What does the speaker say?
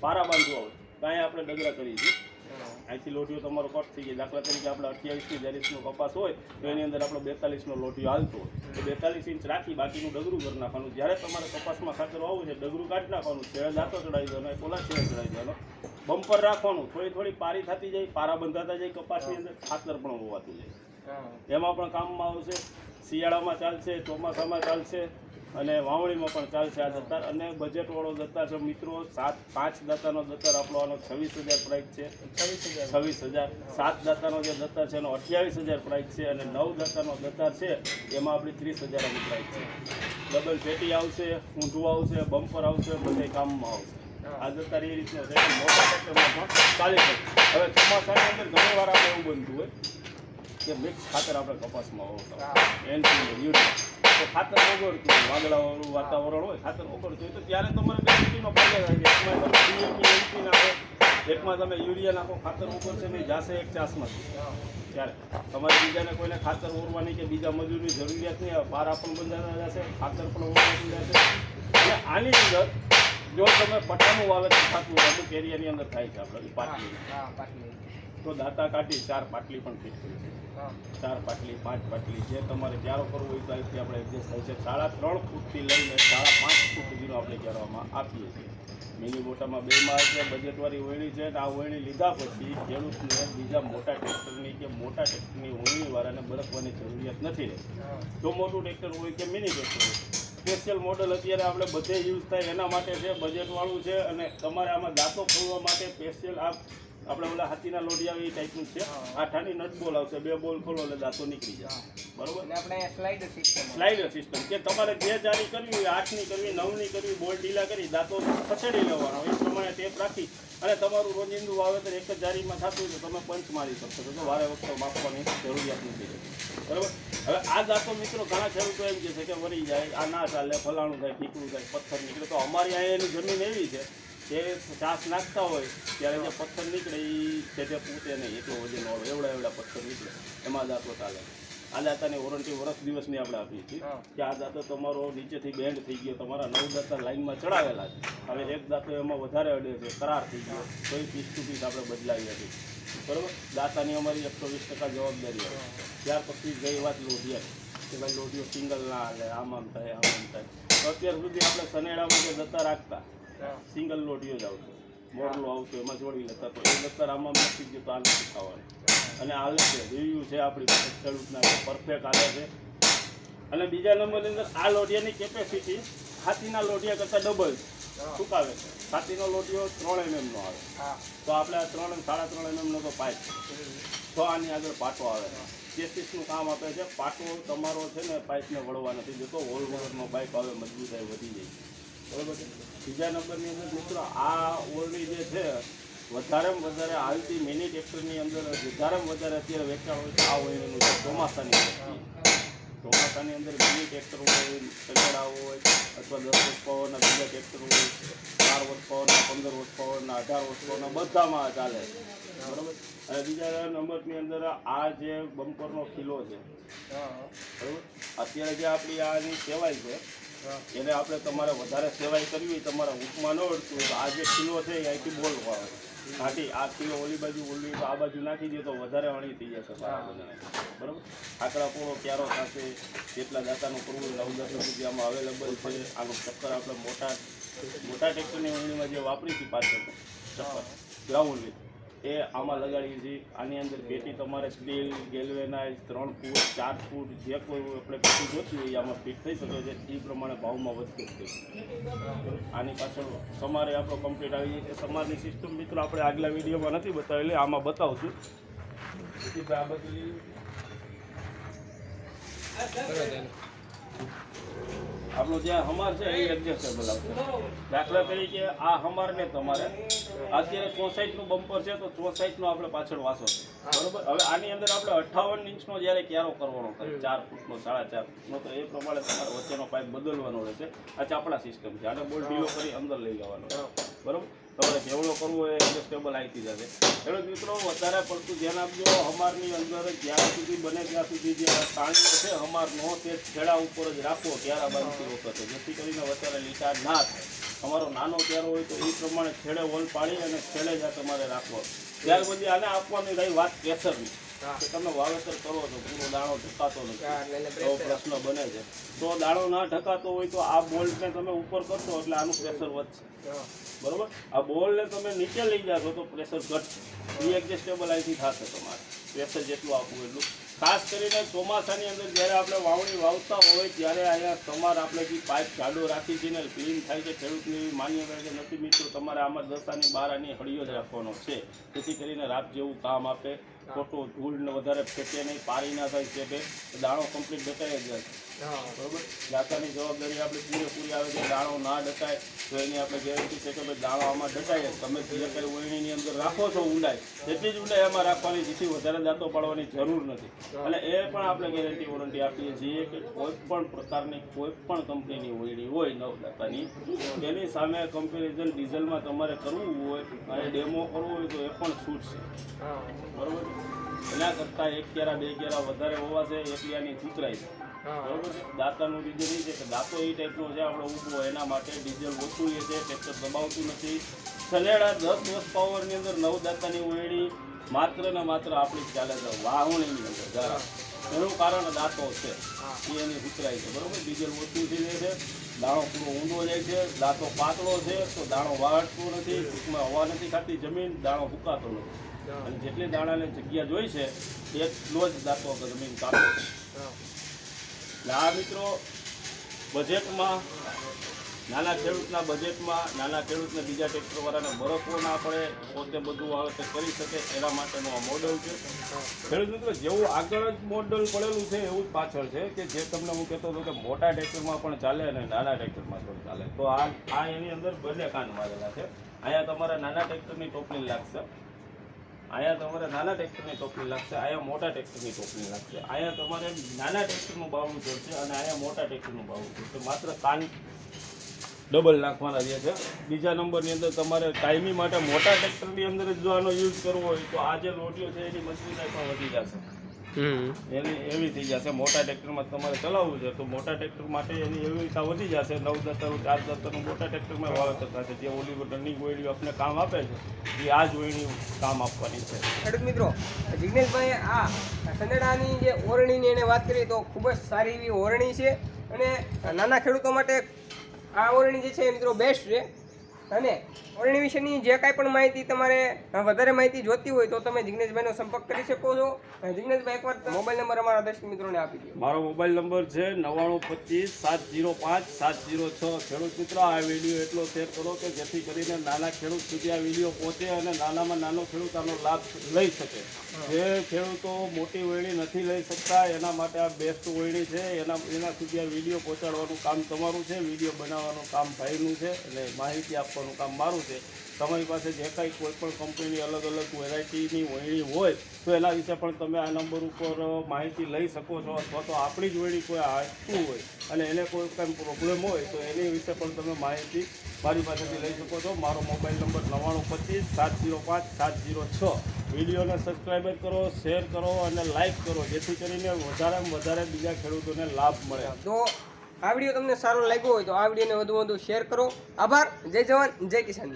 પારા બાંધવા હોય તો અહીંયા આપણે ડગરા કરીએ છીએ. અહીંથી લોટીઓ તમારો કટ થઈ જાય. દાખલા તરીકે આપણે અઠ્યાવીસથી ચાલીસનો કપાસ હોય તો એની અંદર આપણો બેતાલીસનો લોટીઓ હાલતો હોય. તો બેતાલીસ ઇંચ રાખી બાકીનું ડગરું કરી નાખવાનું. જ્યારે તમારે કપાસમાં ખાતર આવું છે ડગરું કાઢી નાખવાનું. છેડે દાંતો ચડાવી દેવાનો પોલા છેડે ચડાવી દેવાનો. બમ્પર રાખવાનું. થોડી થોડી પારી થતી જાય પારા બંધાતા જાય કપાસની અંદર ખાતર પણ હોવાતું જાય. એમાં પણ કામમાં આવશે. શિયાળામાં ચાલશે ચોમાસામાં ચાલશે. અને વાવણીમાં પણ ચાલશે આ દત્તાર અને બજેટવાળો દત્તાર છે મિત્રો સાત પાંચ દાતાનો દત્તાર આપણો આનો છવ્વીસ હજાર પ્રાઇસ છે. છવ્વીસ હજાર. સાત દાતાનો જે દત્તાર છે એનો અઠ્યાવીસ હજાર પ્રાઇસ છે અને નવ દાતાનો દત્તાર છે એમાં આપણી ત્રીસ હજારની પ્રાઇસ છે. ડબલ પેટી આવશે ઊંધું આવશે બમ્પર આવશે બધે કામમાં આવશે. આ દત્તાર એ રીતનો છે મોટા ટ્રેક્ટરમાં પણ ચાલી શકે. હવે ચોમાસાની અંદર ઘણી વાર આપણે એવું બનતું હોય કે મિક્સ ખાતર આપણે કપાસમાં હોતા એનપી યુરિયા તો ખાતર ઓગળતું વાદળાવાળું વાતાવરણ હોય ખાતર ઓગળતું હોય તો ત્યારે તમારે બે પેટીનો ફાયદો થાય એકમાં તમે ડીએપી નાખો એકમાં તમે યુરિયા નાખો ખાતર ઓગળશે નહીં જાશે એક ચાસમાંથી. ત્યારે તમારે બીજાને કોઈને ખાતર ઓરવાની કે બીજા મજૂરની જરૂરિયાત નહીં પારા પણ બંધાતા જશે ખાતર પણ ઓરવાતું જશે અને આની અંદર જો તમે પટ્ટાનું વાવેતર થતું હોય અમુક એરિયાની અંદર થાય છે આપણે પાટલી. તો દાંતા કાઢી ચાર પાટલી પણ ફિટ કરી છે ચાર પાટલી પાંચ પાટલી જે તમારે ક્યારો કરવો હોય તો અહીંથી આપણે એડજસ્ટ થાય છે. સાડા ત્રણ ફૂટથી લઈને સાડા પાંચ ફૂટ સુધીનો આપણે ક્યારોમાં આપીએ છીએ. મિની મોટામાં બે માળ છે બજેટવાળી વહેણી છે અને આ વહેણી લીધા પછી ખેડૂતને બીજા મોટા ટ્રેક્ટરની કે મોટા ટ્રેક્ટરની વહેણીવાળાને બરફવાની જરૂરિયાત નથી રહેતી. જો મોટું ટ્રેક્ટર હોય કે મિની ટ્રેક્ટર હોય. સ્પેશિયલ મોડલ અત્યારે આપણે બધે યુઝ થાય એના માટે છે બજેટવાળું છે અને તમારે આમાં દાંતો ખોલવા માટે સ્પેશિયલ આ આપણે ઓલા હાથીના લોઢિયા એ ટાઈપનું છે. આઠાની નટ બોલ આવશે બે બોલ ખોલો એટલે દાંતો નીકળી જાય. બરોબર? આપણે સ્લાઇડર સિસ્ટમ સ્લાઇડર સિસ્ટમ કે તમારે જે જારી કરવી હોય આઠની કરવી નવની કરવી બોલ ઢીલા કરી દાંતો ખસેડી લેવાનો એ પ્રમાણે ટેપ રાખી અને તમારું રોજિંદુ વાવેતર એક જ જારીમાં થતું હોય તો તમે પંચ મારી શકશો. તો વારે વખતે માપવાની જરૂરિયાત નથી. બરોબર? બરાબર હવે આ દાંતો મિત્રો ઘણા ખેડૂતો એમ કહે છે કે વરી જાય આ ના ચાલે ફલાણું થાય ઠીકડું થાય પથ્થર નીકળે. તો અમારી અહીંયા એની જમીન એવી છે કે ચાસ નાખતા હોય ત્યારે જે પથ્થર નીકળે એ જે તે પૂતે નહીં એટલો વજન વાળો એવડા એવડા પથ્થર નીકળે. એમાં દાંતો ચાલે. આ દાંતાની વોરંટી વર્ષ દિવસની આપણે આપીએ છીએ કે આ દાંતો તમારો નીચેથી બેન્ડ થઈ ગયો તમારા નવ દાંતા લાઈનમાં ચડાવેલા છે. હવે એક દાંતો એમાં વધારે અડે છે કરાર થઈ ગયો. તો એ પીસ ટુ પીસ આપણે બદલાવી હતી બરાબર? દાંતાની અમારી એકસો વીસ ટકા જવાબદારી હોય. ત્યાર પછી ગઈ વાત લોઢિયા કે ભાઈ લોઢિયો સિંગલ ના હાલે આમ આમ થાય આમ આમ થાય. અત્યાર સુધી આપણે સનેડામાં જે દત્તા રાખતા સિંગલ લોટીઓ જ આવતો મોડલો આવતો એમાં જોડી લેતા તો એ દત્તર આમાં મૂકી ગયો તો આ નથી ખાવાનું. અને આલે છે રિવ્યુ છે આપણી પાસે ખેડૂતના પરફેક્ટ આવે છે. અને બીજા નંબરની અંદર આ લોઢિયાની કેપેસિટી હાથીના લોઢિયા કરતાં ડબલ સુકાવે છે. હાથીનો લોટિયો ત્રણ એમએમનો આવે. તો આપણે આ ત્રણ સાડા ત્રણ એમએમનો તો પાઇપ તો આની આગળ પાટો આવે. ચેસીસનું કામ આપે છે. પાટો તમારો છે ને પાઇપને વળવા નથી જતો હોલ વગરનો પાઇપ આવે મજબૂતાઈ વધી જાય બરોબર છે? બીજા નંબરની અંદર મિત્રો આ ઓરડી જે છે વધારેમાં વધારે હાલતી મિની ટ્રેક્ટરની અંદર વધારેમાં વધારે અત્યારે વેચાણ હોય છે આ ઓરડીનું છે ચોમાસાની. ચોમાસાની અંદર મિની ટ્રેક્ટર હોય ટકેડા હોય અથવા દસ વર્ષ પાવરના બીજા ટ્રેક્ટર હોય ચાર વર્ષ પાવરના પંદર વર્ષ પાવરના અઢાર વર્ષ પાવરના બધામાં ચાલે છે. બરોબર અને બીજા નંબરની અંદર આ જે બમ્પરનો ખીલો છે. બરોબર અત્યારે જે આપણી આની કહેવાય છે એને આપણે તમારે વધારે સેવાય કરવી, તમારા હુકમાં ન અડતું તો આ જે કિલો છે એ અહીંથી બોલવો આવે ઘાટી આ કિલો ઓલી બાજુ ઓલી આ બાજુ નાખી દે તો વધારે અણી થઈ જશે બરાબર? આકડા પોળો ક્યારો થશે, જેટલા દાતાનું પૂરું નવ દસ રૂપિયામાં અવેલેબલ છે. આનો ચક્કર આપણે મોટા મોટા ટ્રેક્ટરની વણીમાં જે વાપરી હતી પાછળ, ચક્કર ગ્રાઉન્ડ એ આમાં લગાડીએ છીએ આની અંદર પેટી તમારે સ્ટીલ ગેલવેનાઇઝ ત્રણ ફૂટ ચાર ફૂટ જે કોઈ આપણે પેટી જોતી હોય આમાં ફિટ થઈ શકે છે. એ પ્રમાણે ભાવમાં વધતું છે. આની પાછળ સમારે આપણો કમ્પ્લીટ આવી જાય સમારની સિસ્ટમ મિત્રો આપણે આગલા વિડીયોમાં નથી બતાવેલી આમાં બતાવશું. આ બધી આપણો જે હમાર છે એ એડજસ્ટેબલ આવશે દાખલા તરીકે આ હમારને તમારે અત્યારે ચોસાઈઠનું બમ્પર છે તો ચોસાઈઠનો આપણે પાછળ વાસો છે. બરોબર? હવે આની અંદર આપણે અઠાવન ઇંચનો જ્યારે ક્યારો કરવાનો થાય ચાર ફૂટનો સાડા ચાર ફૂટનો તો એ પ્રમાણે તમારે વચ્ચેનો પાઇપ બદલવાનો રહેશે. આ ચાપડા સિસ્ટમ છે. આને બોલ ઢીલો કરી અંદર લઈ જવાનો બરોબર? તમારે જેવડો કરવો હોય એડજસ્ટેબલ આવી જશે. ખેડૂત મિત્રો, વધારે પડતું ધ્યાન આપજો. હમારની અંદર જ્યાં સુધી બને ત્યાં સુધી જે પાણી છે હમારનો તે છેડા ઉપર જ રાખો ક્યારા બાંધતી વખતે, જેથી કરીને વધારે લીટા ના થાય. તમારો નાનો ક્યારો હોય તો એ પ્રમાણે છેડે હોલ પાડી અને છેડે જ તમારે રાખવો. ત્યાર પછી આને આપવાની રહી વાત કેસરની. કે તમે વાવેતર કરો છો પૂરો દાણો ઢકાતો નથી. એવો પ્રશ્ન બને છે. તો દાણો ના ઢકાતો હોય તો આ બોલ્ટને તમે ઉપર કરશો એટલે આનું પ્રેશર વધશે. બરોબર? આ બોલને તમે નીચે લઈ જાશો તો પ્રેશર ઘટશે. રીએડજસ્ટેબલ અહીંથી થશે તમારે. પ્રેશર જેટલું આપવું એટલું. ખાસ કરીને ચોમાસાની અંદર જ્યારે આપણે વાવણી વાવતા હોય ત્યારે અહીંયા તમારે આપણે જે પાઇપ જાડો રાખી છે ને ક્લીન થાય છે ખેડૂતની એવી માન્યતા છે. નથી મિત્રો તમારે આમાં દસાની બારાની હળીઓ જ રાખવાનો છે. જેથી કરીને રાત જેવું કામ આપે. ખોટું ધૂળ વધારે ફેંકે નહીં પારી ના થાય છે દાણો કમ્પ્લીટ ડટાઈ જાય. બરોબર. દાતાની જવાબદારી આપણે પૂરેપૂરી આવે છે. દાણો ના ડટાય તો એની આપણે ગેરંટી છે કે ભાઈ દાણો આમાં ડટાય તમે જે કંઈ વણીની અંદર રાખો છો ઊંડાઈ એટલી જ ઊંડાઈ એમાં રાખવાની જેથી વધારે દાંતો પાડવાની જરૂર નથી. એટલે એ પણ આપણે ગેરંટી વોરંટી આપીએ છીએ કે કોઈ પણ પ્રકારની કોઈ પણ કંપનીની ઓળણી હોય નવદાતાની એની સામે કમ્પેરિઝન ડીઝલમાં તમારે કરવું હોય અને ડેમો કરવો હોય તો એ પણ છૂટ છે. બરોબર? એના કરતાં એક ક્યારા બે ક્યારા વધારે હોવા છે એકલિયાની ઉતરાય છે. હા. બરોબર છે? દાંતાનું રીઝન એ છે કે દાંતો એ ટાઈપનો છે આપણો ઊભો એના માટે ડીઝલ ઓછું એ છે ટ્રેક્ટર દબાવતું નથી. સનેડા દસ વર્ષ પાવરની અંદર નવ દાંતાની વહેણી માત્ર ને માત્ર આપણી ચાલે છે વાવણીની અંદર દ્વારા એનું કારણ દાંતો છે. એ એની ઉતરાય છે બરોબર? ડીઝલ ઓછું થઈ જાય છે દાણો પૂરો ઊંડો જાય છે દાંતો પાતળો છે તો દાણો વાળતો નથી ટૂંકમાં હવા નથી ખાતી જમીન દાણો ફૂકાતો નથી. અને જેટલી દાણાને જગ્યા જોઈ છે એટલો જ દાંતો જમીન કાપે છે. આ મિત્રો બજેટમાં નાના ખેડૂતના બજેટમાં નાના ખેડૂતને બીજા ટ્રેક્ટરવાળાને બરફવો ના પડે, પોતે બધું વાવેતર કરી શકે એના માટેનું આ મોડલ છે. ખેડૂત મિત્રો, જેવું આગળ જ મોડલ પડેલું છે, એવું જ પાછળ છે કે જે તમને હું કહેતો હતો કે મોટા ટ્રેક્ટરમાં પણ ચાલે અને નાના ટ્રેક્ટરમાં પણ ચાલે. તો આ આ એની અંદર બંને કાન મારેલા છે. અહીંયા તમારા નાના ટ્રેક્ટરની ટોપલી લાગશે. અહીંયા તમારે નાના ટ્રેક્ટરની ટોપલી લાગશે અહીંયા મોટા ટ્રેક્ટરની ટોપલી લાગશે. અહીંયા તમારે નાના ટ્રેક્ટરનું બાવડું જોડશે અને અહીંયા મોટા ટ્રેક્ટરનું બાવડું જોડશે. માત્ર કાન ડબલ નાખવાના જે છે. બીજા નંબરની અંદર તમારે કાયમી માટે મોટા ટ્રેક્ટરની અંદર જ જો આનો યુઝ કરવો હોય તો આ જે લોટીઓ છે એની મજબૂતાઈ પણ વધી જશે. એની એવી થઈ જશે. મોટા ટ્રેક્ટરમાં તમારે ચલાવવું છે તો મોટા ટ્રેક્ટર માટે એની એવી રીતે વધી જશે. નવ દત્તરનું ચાર દત્તરનું મોટા ટ્રેક્ટરમાં વાવેતર થશે. જે ઓલી રનિંગ ઓઈલી આપણે કામ આપે છે એ આ જ ઓઈની કામ આપવાની છે. ખેડૂત મિત્રો જિગ્નેશભાઈ આ સનેડાની જે ઓરણીની એને વાત કરી તો ખૂબ જ સારી એવી ઓરણી છે અને નાના ખેડૂતો માટે આ ઓરણી જે છે એ મિત્રો બેસ્ટ છે. અને ઓરણી વિશેની જે કાંઈ પણ માહિતી તમારે વધારે માહિતી જોતી હોય તો તમે જિગ્નેશભાઈનો સંપર્ક કરી શકો છો. જિગ્નેશભાઈ, એકવાર મોબાઈલ નંબર અમારા દર્શક મિત્રોને આપી દો. મારો મોબાઈલ નંબર છે નવ્વાણું પચીસ સાત જીરો પાંચ સાત જીરો છ. ખેડૂત મિત્રો, આ વીડિયો એટલો શેર કરો કે જેથી કરીને નાના ખેડૂત સુધી આ વીડિયો પહોંચે અને નાનામાં નાનો ખેડૂત આનો લાભ લઈ શકે. જે ખેડૂતો મોટી વહેણી નથી લઈ શકતા, એના માટે આ બેસ્ટ વહેણી છે. એના એના સુધી આ વીડિયો પહોંચાડવાનું કામ તમારું છે. વીડિયો બનાવવાનું કામ ભાઈનું છે. અને માહિતી આપવાનું કામ મારું છે. તમારી પાસે જે કાંઈ કોઈ પણ કંપનીની અલગ અલગ વેરાયટીની વહેણી હોય, તો એના વિશે પણ તમે આ નંબર ઉપર માહિતી લઈ શકો છો અથવા તો આપણી જ વહેણી કોઈ આપવું હોય અને એને કોઈ કાંઈ પ્રોબ્લેમ હોય, તો એની વિશે પણ તમે માહિતી મારી પાસેથી લઈ શકો છો. મારો મોબાઈલ નંબર નવ્વાણું પચીસ સાત જીરો પાંચ સાત જીરો છ. વિડીયોને સબસ્ક્રાઈબ કરો શેર કરો અને લાઈક કરો, જેથી કરીને વધારેમાં વધારે બીજા ખેડૂતોને લાભ મળે. તો આ વીડિયો તમને સારો લાગ્યો હોય તો આ વિડીયોને વધુ વધુ શેર કરો. આભાર. જય જવાન. જય કિસાન.